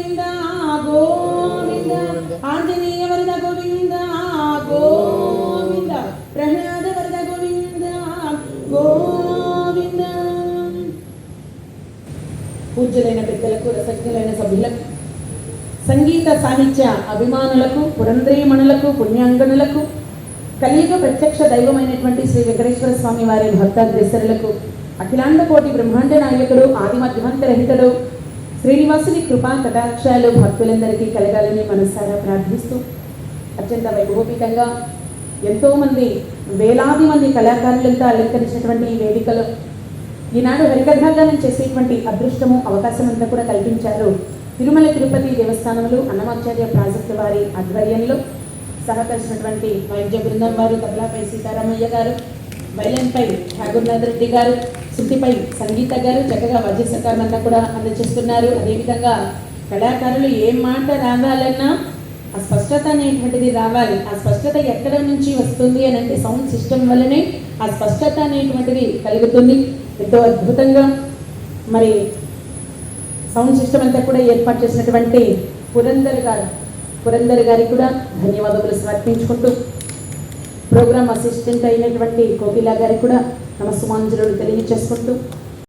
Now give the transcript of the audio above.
గోవింద గోవింద. ఆంజనేయ వరద గోవింద గోవింద. ప్రహ్లాద వరద గోవింద గోవింద. పూజ్యులైన పెద్దలకు రసజ్ఞులైన సభ్యులకు సంగీత సాహిత్య అభిమానులకు పురంద్రీమణులకు పుణ్యాంగనులకు కలియుగ ప్రత్యక్ష దైవమైనటువంటి శ్రీ వెంకటేశ్వర స్వామి వారి భక్త గ్రేసరులకు అఖిలాండ కోటి బ్రహ్మాండ నాయకుడు ఆది మధ్యమంతరహితుడు శ్రీనివాసుని కృపా కటాక్షాలు భక్తులందరికీ కలగాలని మనసారా ప్రార్థిస్తూ అత్యంత వైభోపికంగా ఎంతోమంది వేలాది మంది కళాకారులతో అలంకరించినటువంటి ఈ వేదికలో ఈనాడు హరికథాగానం చేసేటువంటి అదృష్టము అవకాశం అంతా కూడా కల్పించారు తిరుమల తిరుపతి దేవస్థానంలో అన్నమాచార్య ప్రాజెక్టు వారి ఆధ్వర్యంలో సహకరించినటువంటి వైద్య బృందం వారు తబలాపై సీతారామయ్య గారు. వైలన్పై ఠాగూర్నాథ్ రెడ్డి గారు శృతిపై సంగీత గారు చక్కగా వజ్ర సహకారం కూడా అందజేస్తున్నారు. అదేవిధంగా కళాకారులు ఏం మాట రావాలన్నా ఆ స్పష్టత అనేటువంటిది రావాలి. ఆ స్పష్టత ఎక్కడ నుంచి వస్తుంది అని అంటే సౌండ్ సిస్టమ్ వల్లనే ఆ స్పష్టత అనేటువంటిది కలుగుతుంది. ఎంతో అద్భుతంగా మరి సౌండ్ సిస్టమ్ అంతా కూడా ఏర్పాటు చేసినటువంటి పురందర్ గారు పురందర్ గారికి కూడా ధన్యవాదములు సమర్పించుకుంటూ ప్రోగ్రామ్ అసిస్టెంట్ అయినటువంటి కోకిలా గారికి కూడా నమస్సుమాంజలు తెలియజేసుకుంటూ